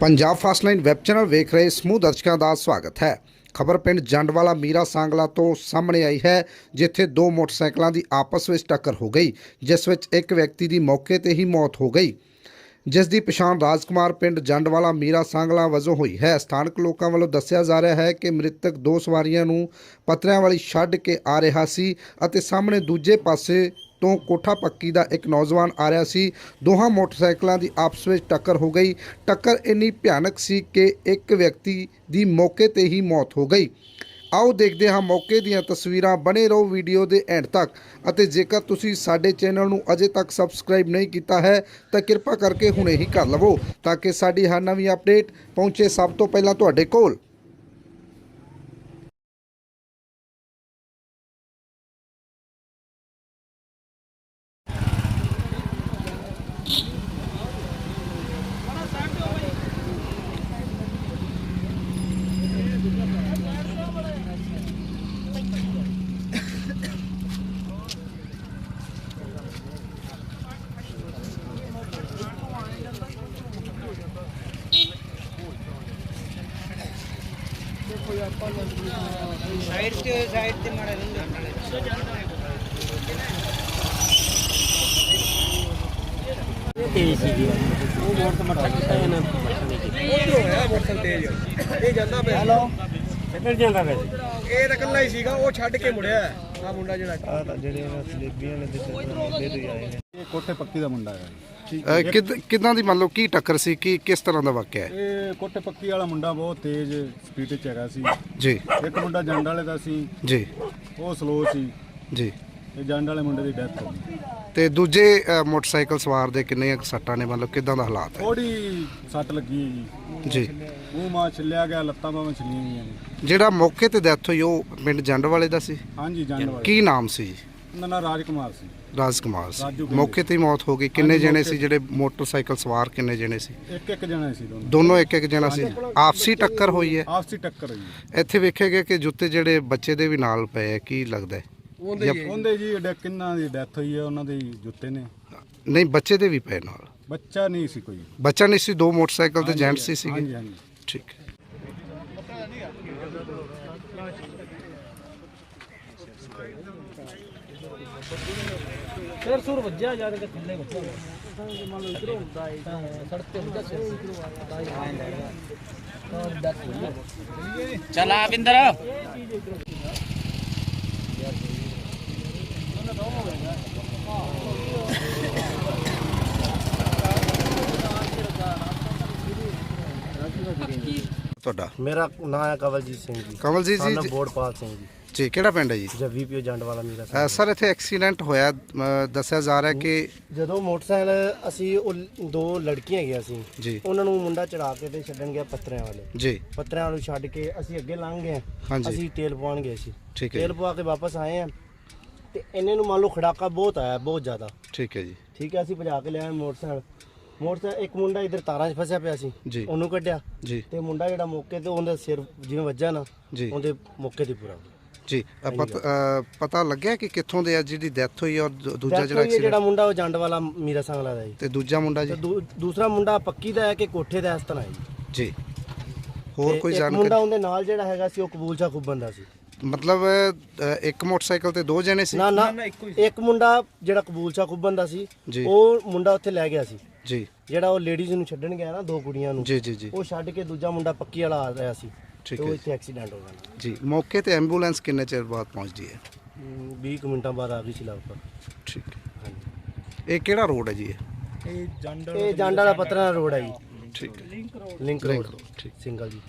Punjab fast line web channel ਵੇਖ ਰਹੇ ਸਮੂਹ ਦਰਸ਼ਕਾਂ ਦਾ ਸਵਾਗਤ ਹੈ। ਖਬਰ ਪਿੰਡ ਜੰਡਵਾਲਾ ਮੀਰਾ ਸਾਂਗਲਾ ਤੋਂ ਸਾਹਮਣੇ ਆਈ ਹੈ, ਜਿੱਥੇ ਦੋ ਮੋਟਰਸਾਈਕਲਾਂ ਦੀ ਆਪਸ ਵਿੱਚ ਟੱਕਰ ਹੋ ਗਈ, ਜਿਸ ਵਿੱਚ ਇੱਕ ਵਿਅਕਤੀ ਦੀ ਮੌਕੇ ਤੇ ਹੀ ਮੌਤ ਹੋ ਗਈ। ਜਿਸ ਦੀ ਪਛਾਣ ਰਾਜਕੁਮਾਰ ਪਿੰਡ ਜੰਡਵਾਲਾ ਮੀਰਾ ਸਾਂਗਲਾ ਵਜੋਂ ਹੋਈ ਹੈ। ਸਥਾਨਕ ਲੋਕਾਂ ਵੱਲੋਂ ਦੱਸਿਆ ਜਾ ਰਿਹਾ ਹੈ ਕਿ ਮ੍ਰਿਤਕ ਦੋ ਸਵਾਰੀਆਂ ਨੂੰ ਪਤਰਿਆਂ ਵਾਲੀ ਛੱਡ ਕੇ ਆ ਰਿਹਾ ਸੀ ਅਤੇ ਸਾਹਮਣੇ ਦੂਜੇ ਪਾਸੇ ਤੋਂ ਕੋਠਾ ਪੱਕੀ ਦਾ ਇੱਕ ਨੌਜਵਾਨ ਆ ਰਿਹਾ ਸੀ। ਦੋਹਾਂ ਮੋਟਰਸਾਈਕਲਾਂ ਦੀ ਆਪਸ ਵਿੱਚ ਟੱਕਰ ਹੋ ਗਈ। ਟੱਕਰ ਇੰਨੀ ਭਿਆਨਕ ਸੀ ਕਿ ਇੱਕ ਵਿਅਕਤੀ ਦੀ ਮੌਕੇ ਤੇ ਹੀ ਮੌਤ ਹੋ ਗਈ। ਆਓ ਦੇਖਦੇ ਹਾਂ ਮੌਕੇ ਦੀਆਂ ਤਸਵੀਰਾਂ। ਬਣੇ ਰਹੋ ਵੀਡੀਓ ਦੇ ਐਂਡ ਤੱਕ। ਅਤੇ ਜੇਕਰ ਤੁਸੀਂ ਸਾਡੇ ਚੈਨਲ ਨੂੰ ਅਜੇ ਤੱਕ ਸਬਸਕ੍ਰਾਈਬ ਨਹੀਂ ਕੀਤਾ ਹੈ, ਤਾਂ ਕਿਰਪਾ ਕਰਕੇ ਹੁਣੇ ਹੀ ਕਰ ਲਵੋ, ਤਾਂ ਕਿ ਸਾਡੀ ਹਰ ਨਵੀਂ ਅਪਡੇਟ ਪਹੁੰਚੇ ਸਭ ਤੋਂ ਪਹਿਲਾਂ ਤੁਹਾਡੇ ਕੋਲ। ਸਾਈਡ ਤੇ ਸਾਈਡ ਤੇ ਮਾੜਾ ਰਹਿੰਦਾ ਤੇਜ਼ ਸੀਗੀ ਉਹ ਮੋੜ ਤੋਂ ਕਿੱਧਰ ਜਾਂਦਾ ਵੈਸੇ? ਇਹ ਤਾਂ ਇਕੱਲਾ ਹੀ ਸੀਗਾ ਉਹ ਛੱਡ ਕੇ ਮੁੜਿਆ। ਆ ਮੁੰਡਾ ਜਿਹੜਾ ਆ ਤਾਂ ਜਿਹੜੇ ਉਹਨਾਂ ਸਲੇਬੀਆਂ ਨੇ ਦਿੱਤੇ ਦੇ ਤੋਂ ਆਏ ਨੇ। ਇਹ ਕੋਠੇ ਪੱਕੀ ਦਾ ਮੁੰਡਾ ਹੈ। ਅ, ਕਿੱਦ- ਕਿੱਦਾਂ ਦੀ ਮੰਨ ਲਓ ਕੀ ਟੱਕਰ ਸੀ ਕੀ ਕਿਸ ਤਰ੍ਹਾਂ ਦਾ ਵਾਕਿਆ ਹੈ? ਇਹ ਕੋਠੇ ਪੱਕੀ ਵਾਲਾ ਮੁੰਡਾ ਬਹੁਤ ਤੇਜ਼ ਸਪੀਡ 'ਚ ਹੈਗਾ ਸੀ। ਜੀ। ਇੱਕ ਮੁੰਡਾ ਜੰਡ ਵਾਲੇ ਦਾ ਸੀ। ਜੀ। ਉਹ ਸਲੋ ਸੀ। ਜੀ। ਤੇ ਜੰਡ ਵਾਲੇ ਮੁੰਡੇ ਦੀ ਡੈਥ ਹੋ ਗਈ। ਤੇ ਦੂਜੇ ਮੋਟਰਸਾਈਕਲ ਸਵਾਰ ਦੇ ਕਿੰਨੇ ਕੁ ਸੱਟਾਂ ਨੇ? ਮਤਲਬ ਕਿੱਦਾਂ ਦਾ ਹਾਲਾਤ ਹੈ? ਥੋੜੀ ਸੱਟ ਲੱਗੀ ਹੈ ਜੀ। ਜੀ। ਮੂੰਹ ਮਾ ਛਿੱਲਿਆ ਗਿਆ ਲੱਤਾਂ ਬਾਹਾਂ ਛਿੱਲੀਆਂ ਗਈਆਂ ਨੇ। ਜਿਹੜਾ ਮੌਕੇ ਤੇ ਡੈਥ ਹੋਈ ਉਹ ਪਿੰਡ ਜੰਡ ਵਾਲੇ ਦਾ ਸੀ? ਹਾਂਜੀ ਜੰਡ ਵਾਲੇ। ਕੀ ਨਾਮ ਸੀ? ਉਹਨਾਂ ਦਾ ਰਾਜਕੁਮਾਰ ਸੀ। ਰਾਜਕੁਮਾਰ ਸੀ। ਰਾਜੂ ਕਹਿੰਦੇ ਮੌਕੇ ਤੇ ਹੀ ਮੌਤ ਹੋ ਗਈ। ਕਿੰਨੇ ਹਾਂਜੀ, ਜਣੇ ਮੌਕੇ ਸੀ ਜਿਹੜੇ ਮੋਟਰਸਾਈਕਲ ਸਵਾਰ ਕਿੰਨੇ ਜਣੇ ਸੀ? ਇੱਕ ਇੱਕ ਜਣਾ ਸੀ ਦੋਨੋਂ। ਦੋਨੋਂ ਇੱਕ ਇੱਕ ਜਣਾ ਸੀ। ਆਪਸੀ ਟੱਕਰ ਹੋਈ ਹੈ। ਆਪਸੀ ਟੱਕਰ ਹੋਈ ਹੈ। ਇੱਥੇ ਵੇਖਿਆ ਗਿਆ ਕਿ ਜੁੱਤੇ ਜਿਹੜੇ ਬੱਚੇ ਦੇ ਵੀ ਨਾਲ ਪਏ ਆ ਕੀ ਲੱਗਦਾ ਹੈ? ਉਹਦੇ ਜਾਂ- ਉਹਦੇ ਜੀ ਡੇ- ਕਿੰਨਾਂ ਦੀ ਡੈਥ ਹੋਈ ਹੈ ਉਹਨਾਂ ਦੇ ਜੁੱਤੇ ਨੇ। ਨਹੀਂ ਬੱਚੇ ਦੇ ਵੀ ਪਏ ਨਾਲ। ਬੱਚਾ ਨਹੀਂ ਸੀ ਕੋਈ। ਬੱਚਾ ਨਹੀਂ ਸੀ ਦੋ ਮੋਟਰਸਾਈਕਲ ਤੇ ਜੈਂਟ ਸੀ ਸੀਗੇ ਹਾਂਜੀ ਹਾਂਜੀ। ਠੀਕ ਹੈ। ਸਿਰ ਸੁਰ ਵੱਜਿਆ ਜਾ ਕੇ ਥੱਲੇ ਵੱਜਿਆ ਮੰਨ ਲਓ ਇਧਰੋਂ ਹੁੰਦਾ ਹੈ ਸੜਕ ਤੇ ਹੁੰਦਾ ਸਿਰ ਇਧਰੋਂ ਆਇਆ ਤਾਂ ਹੀ ਆਇਆ ਲੈਣਾ ਤਾਂ ਦੱਸ ਚਲ ਆ ਬਿੰਦਰ। ਤੁਹਾਡਾ? ਮੇਰਾ ਨਾਮ ਹੈ ਕਵਲਜੀਤ ਸਿੰਘ ਜੀ। ਕਮਲਜੀਤ ਸਾਨਾ ਜੀ ਬੋੜਪਾਲ ਸਿੰਘ ਜੀ। ਜੀ ਕਿਹੜਾ ਪਿੰਡ ਹੈ ਜੀ? ਜੱਵੀ ਪਿਓ ਜੰਡ ਵਾਲਾ ਮੇਰਾ ਅ, ਸਾਨਾ। ਸਰ ਇੱਥੇ ਐਕਸੀਡੈਂਟ ਹੋਇਆ ਅ, ਦੱਸਿਆ ਜਾ ਰਿਹਾ ਕਿ ਜਦੋਂ ਮੋਟਰਸਾਈਕਲ ਅਸੀਂ ਉਹ ਦੋ ਲੜਕੀਆਂ ਹੈਗੀਆਂ ਸੀ। ਜੀ। ਉਹਨਾਂ ਨੂੰ ਮੁੰਡਾ ਚੜਾ ਕੇ ਤੇ ਛੱਡਣ ਗਿਆ ਪੱਤਰਿਆਂ ਵਾਲੇ। ਜੀ। ਪੱਤਰਿਆਂ ਨੂੰ ਛੱਡ ਕੇ ਅਸੀਂ ਅੱਗੇ ਲੰਘ ਗਏ। ਹਾਂਜੀ। ਅਸੀਂ ਤੇਲ ਪਵਾਉਣ ਗਏ ਸੀ। ਠੀਕ ਹੈ ਤੇਲ ਜੀ, ਪਵਾ ਕੇ ਵਾਪਸ ਆਏ ਆ ਤੇ ਇਹਨੇ ਨੂੰ ਮੰਨ ਲਓ ਖੜਾਕਾ ਬਹੁਤ ਆਇਆ ਬਹੁਤ ਜ਼ਿਆਦਾ। ਠੀਕ ਹੈ ਜੀ। ਠੀਕ ਹੈ ਅਸੀਂ ਭਜਾ ਕੇ ਲਿਆਏ ਮੋਟਰਸਾਈਕਲ। ਮੋਟਰਸਾਈਕਲ ਇੱਕ ਮੁੰਡਾ ਇਧਰ ਤਾਰਾਂ 'ਚ ਫਸਿਆ ਪਿਆ ਸੀ। ਜੀ। ਉਹਨੂੰ ਕੱਢਿਆ। ਜੀ। ਤੇ ਮੁੰਡਾ ਜਿਹੜਾ ਮੌਕੇ ਤੇ ਉਹਦੇ ਸਿਰ ਜਿਵੇਂ ਵੱਜਾ ਨਾ ਜੀ। ਉਹਦੇ ਮੌਕੇ ਤੇ ਪੂਰਾ ਜੀ ਅ, ਪਤ- ਅ, ਪਤਾ ਲੱਗਿਆ ਕਿ ਕਿੱਥੋਂ ਦੇ ਆ ਜਿਹਦੀ ਡੈਥ ਹੋਈ ਔਰ ਦੂ- ਦੂਜਾ ਜਿਹੜਾ ਹੈ ਜਿਹੜਾ ਐਕਸੀਡੈਂਟ ਮੁੰਡਾ ਉਹ ਜੰਡ ਵਾਲਾ ਮੀਰਾ ਸੰਗਲਾ ਦਾ ਜੀ। ਤੇ ਦੂਜਾ ਮੁੰਡਾ ਤੇ ਜੀ ਦੂ- ਦੂਸਰਾ ਮੁੰਡਾ ਪੱਕੀ ਦਾ ਹੈ ਕਿ ਕੋਠੇ ਦਾ ਇਸ ਤਰ੍ਹਾਂ ਹੈ ਜੀ। ਜੀ। ਹੋਰ ਤੇ ਕੋਈ ਇੱਕ ਮੁੰਡਾ ਜਾਣਕਾਰੀ ਉਹਦੇ ਨਾਲ ਜਿਹੜਾ ਹੈਗਾ ਸੀ ਉਹ ਕਬੂਲ ਸ਼ਾ ਖੁੱਬਨ ਦਾ ਸੀ। ਮਤਲਬ ਅ, ਇੱਕ ਮੋਟਰਸਾਈਕਲ ਤੇ ਦੋ ਜਣੇ ਸੀ? ਨਾ ਨਾ ਇੱਕ ਮੁੰਡਾ ਜਿਹੜਾ ਕਬੂਲ ਸ਼ਾ ਖੁੱਬਨ ਦਾ ਸੀ ਜੀ। ਉਹ ਮੁੰਡਾ ਉੱਥੇ ਲੈ ਗਿਆ ਸੀ। ਜੀ। ਜਿਹੜਾ ਉਹ ਲੇਡੀਜ਼ ਨੂੰ ਛੱਡਣ ਗਿਆ ਨਾ ਦੋ ਕੁੜੀਆਂ ਨੂੰ। ਜੀ ਜੀ ਜੀ। ਉਹ ਛੱਡ ਕੇ ਦੂਜਾ ਮੁੰਡਾ ਪੱਕੀ ਵਾਲਾ ਆ ਰਿਹਾ ਸੀ। ਠੀਕ ਤੇ ਉਹ ਹੈ ਇੱਥੇ ਐਕਸੀਡੈਂਟ ਹੋ ਗਿਆ। ਜੀ ਮੌਕੇ ਤੇ ਐਂਬੂਲੈਂਸ ਕਿੰਨੇ ਚਿਰ ਬਾਅਦ ਪਹੁੰਚਦੀ ਹੈ? ਹਮ, 20 ਕੁ ਮਿੰਟਾਂ ਬਾਅਦ ਆ ਗਈ ਸੀ ਲਗਭਗ। ਠੀਕ ਹੈ। ਇਹ ਕਿਹੜਾ ਰੋਡ ਹੈ ਜੀ ਇਹ? ਇਹ ਜੰਡ ਵਾਲਾ ਪਤਰਾ ਰੋਡ ਹੈ ਜੀ। ਠੀਕ ਹੈ। ਲਿੰਕ ਰੋਡ ਠੀਕ। ਸਿੰਗਲ ਜੀ।